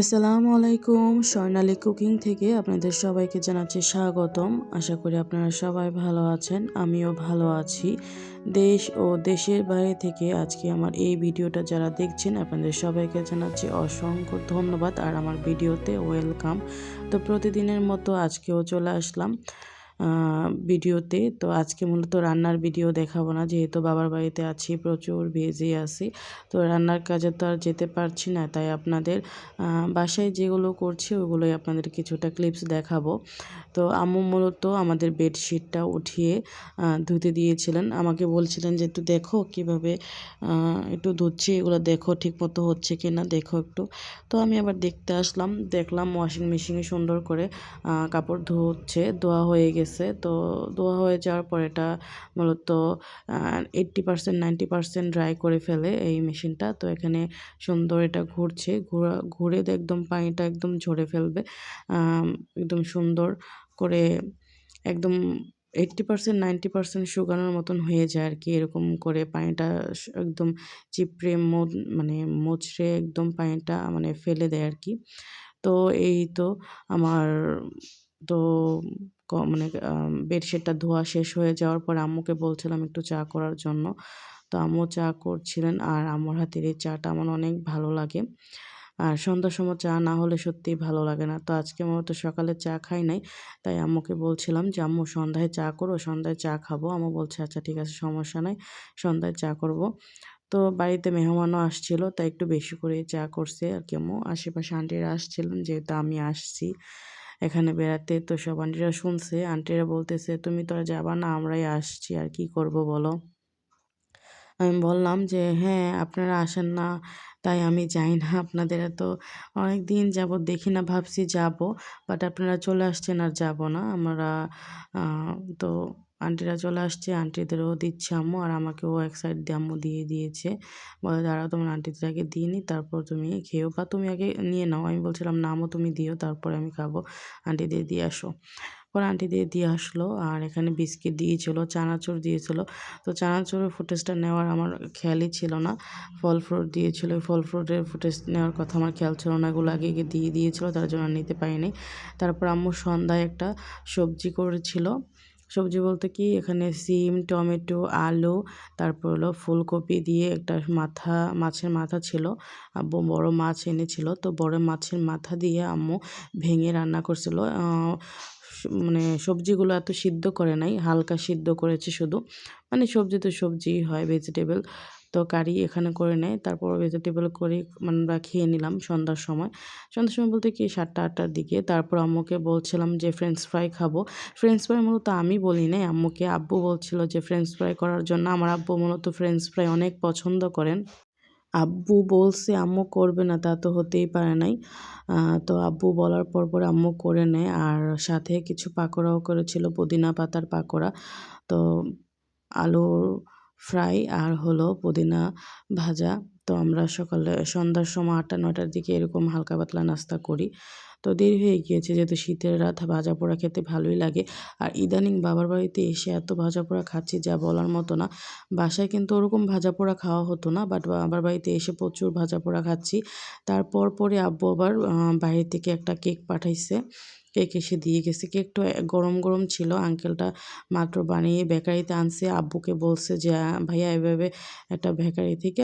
আসসালামু আলাইকুম, স্বর্ণালী কুকিং থেকে আপনাদের সবাইকে জানাচ্ছি স্বাগতম। আশা করি আপনারা সবাই ভালো আছেন, আমিও ভালো আছি। দেশ ও দেশের বাইরে থেকে আজকে আমার এই ভিডিওটা যারা দেখছেন, আপনাদের সবাইকে জানাচ্ছি অসংখ্য ধন্যবাদ। আর আমার ভিডিওতে ওয়েলকাম। তো প্রতিদিনের মতো আজকেও চলে আসলাম। ভিডিওতে। তো আজকে মূলত রান্নার ভিডিও দেখাবো না, যেহেতু বাবার বাড়িতে আছি, প্রচুর ভেজে আছি। তো রান্নার কাজে তো আর যেতে পারছি না, তাই আপনাদের বাসায় যেগুলো করছি ওগুলোই আপনাদের কিছুটা ক্লিপস দেখাবো। তো আম্মু মূলত আমাদের বেডশিটটা উঠিয়ে ধুতে দিয়েছিলেন। আমাকে বলছিলেন যে, একটু দেখো কীভাবে একটু ধুচ্ছি, এগুলো দেখো ঠিক মতো হচ্ছে কি না দেখো একটু। তো আমি আবার দেখতে আসলাম, দেখলাম ওয়াশিং মেশিনে সুন্দর করে কাপড় ধুচ্ছে, ধোয়া হয়ে গেছে। গেছে তো ধোয়া হয়ে যাওয়ার পর এটা মূলত eighty percent ninety percent dry করে ফেলে এই মেশিনটা। তো এখানে সুন্দর এটা ঘুরছে। ঘোরা, ঘুরে একদম পানিটা একদম ঝরে ফেলবে। একদম সুন্দর করে একদম এইট্টি পারসেন্ট নাইনটি পারসেন্ট শুকানোর মতন হয়ে যায় আর কি। এরকম করে পানিটা একদম চিপড়ে মানে মুচড়ে একদম পানিটা মানে ফেলে দেয় আর কি। তো এই তো আমার তো মানে বেডশিটটা ধোয়া শেষ হয়ে যাওয়ার পর আম্মুকে বলছিলাম একটু চা করার জন্য। তো আম্মু চা করছিলেন আর আম্মুর হাতের এই চাটা আমার অনেক ভালো লাগে। আর সন্ধ্যার সময় চা না হলে সত্যিই ভালো লাগে না। তো আজকে আমার তো সকালে চা খাই নাই, তাই আম্মুকে বলছিলাম যে, আম্মু, সন্ধ্যায় চা করো, সন্ধ্যায় চা খাব। আম্মু বলছে আচ্ছা ঠিক আছে, সমস্যা নাই, সন্ধ্যায় চা করব। তো বাড়িতে মেহমানও আসছিল, তাই একটু বেশি করে চা করছে আর কি আম্মু। আশেপাশে আন্টিরা আসছিলেন, যেহেতু আমি আসছি। এখানে বেড়াতে। তো সব আন্টিরা শুনছে। আন্টিরা বলতেছে, তুমি তো আর যাবা না, আমরাই আসছি। আর কি করব বলো? আমি বললাম যে হ্যাঁ আপনারা আসেন না। তাই আমি যাই না। আপনাদের এত অনেক দিন যাব দেখি না, ভাবছি যাব। বাট আপনারা চলে আসছেন আর যাব না। আমরা তো আন্টিরা চলে আসছে, আন্টিদেরও দিচ্ছে আম্মু আর আমাকেও এক সাইড দিয়ে আম্মু দিয়ে দিয়েছে। বলে, দাঁড়াও, তোমার আন্টিদের আগে দিয়ে নিই তারপর তুমি খেয়েও বা তুমি আগে নিয়ে নাও। আমি বলছিলাম, না আম্মু, তুমি দিও, তারপরে আমি খাব। আন্টিদের দিয়ে দিয়ে আসো। পরে আন্টিদের দিয়ে দিয়ে আসলো আর এখানে বিস্কিট দিয়েছিলো, চানাচুর দিয়েছিলো। তো চানাচুরের ফুটেজটা নেওয়ার আমার খেয়ালই ছিল না। ফল ফ্রুট দিয়েছিলো ফল ফ্রুটের ফুটেজ নেওয়ার কথা আমার খেয়াল ছিল না। এগুলো আগে দিয়ে দিয়েছিলো, তার জন্য নিতে পারিনি। তারপর আম্মু সন্ধ্যায় একটা সবজি করেছিল। সবজি বলতে কি? এখানে সিম, টমেটো, আলু, তারপর হলো ফুলকপি দিয়ে একটা মাথা, মাছের মাথা ছিল আব্বু বড় মাছ এনেছিল। তো বড় মাছের মাথা দিয়ে আম্মু ভেঙে রান্না করছিল। মানে সবজিগুলো এত সিদ্ধ করে নাই, হালকা সিদ্ধ করেছে শুধু। মানে সবজি তো সবজি হয় ভেজিটেবল তো কারি এখানে করে নেয়। তারপর ভেজিটেবল করে মানে আমরা খেয়ে নিলাম সন্ধ্যার সময়। সন্ধ্যার সময় বলতে কি, সাতটা, আটটার দিকে। তারপর আম্মুকে বলছিলাম যে ফ্রেঞ্চ ফ্রাই খাব। ফ্রেঞ্চ ফ্রাই মূলত আমি বলি নাই, আম্মুকে। আব্বু বলছিল যে ফ্রেঞ্চ ফ্রাই করার জন্য আমার আব্বু মূলত ফ্রেঞ্চ ফ্রাই অনেক পছন্দ করেন। আব্বু বলছে, আম্মু করবে না, তা তো হতেই পারে নাই। তো আব্বু বলার পর পর আম্মু করে নেয়। আর সাথে কিছু পাকোড়াও করেছিল, পুদিনা পাতার পাকোড়া। তো আলুর ফ্রাই আর হলো পুদিনা ভাজা। তো আমরা সকালে, সন্ধ্যার সময় আটটা নটার দিকে এরকম হালকা পাতলা নাস্তা করি। তো দেরি হয়ে গিয়েছে যেহেতু শীতের রাত ভাজা পোড়া খেতে ভালোই লাগে। আর ইদানিং বাবার বাড়িতে এসে এত ভাজা পোড়া খাচ্ছি যা বলার মতো না। বাসায় কিন্তু ওরকম ভাজা পোড়া খাওয়া হতো না বাট বাবার বাড়িতে এসে প্রচুর ভাজা পোড়া খাচ্ছি। তারপর পরে আব্বু আবার বাইরে থেকে একটা কেক পাঠাইছে। কেক এসে দিয়ে গেছে। কেকটা গরম গরম ছিল। আঙ্কেলটা মাত্র বানিয়ে বেকারিতে আনছে। আব্বুকে বলছে যে ভাইয়া এভাবে একটা বেকারি থেকে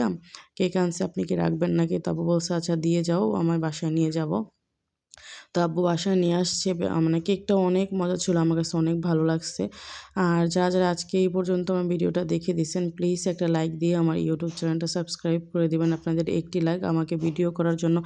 কেক আনছে। আপনি কি রাখবেন নাকি? তারপর বলছে আচ্ছা দিয়ে যাও। আমার বাসায় নিয়ে যাব। তো বাসায় নিয়ে আসছে। মানে কেকটা অনেক মজা ছিল, আমার কাছে অনেক ভালো লাগছে। আর যারা যারা আজকে এই পর্যন্ত আমার ভিডিওটা দেখে দিচ্ছেন প্লিজ একটা লাইক দিয়ে আমার ইউটিউব চ্যানেলটা সাবস্ক্রাইব করে দেবেন। আপনাদের একটি লাইক আমাকে ভিডিও করার জন্য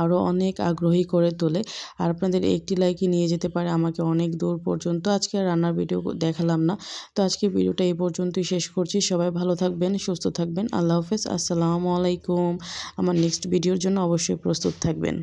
আরও অনেক আগ্রহী করে তোলে। আর আপনাদের একটি লাইকই নিয়ে যেতে পারে আমাকে অনেক দূর পর্যন্ত। আজকে রান্নার ভিডিও দেখালাম না। তো আজকে ভিডিওটা এই পর্যন্তই শেষ করছি। সবাই ভালো থাকবেন, সুস্থ থাকবেন। আল্লাহ হাফেজ। আসসালামু আলাইকুম। আমার নেক্সট ভিডিওর জন্য অবশ্যই প্রস্তুত থাকবেন।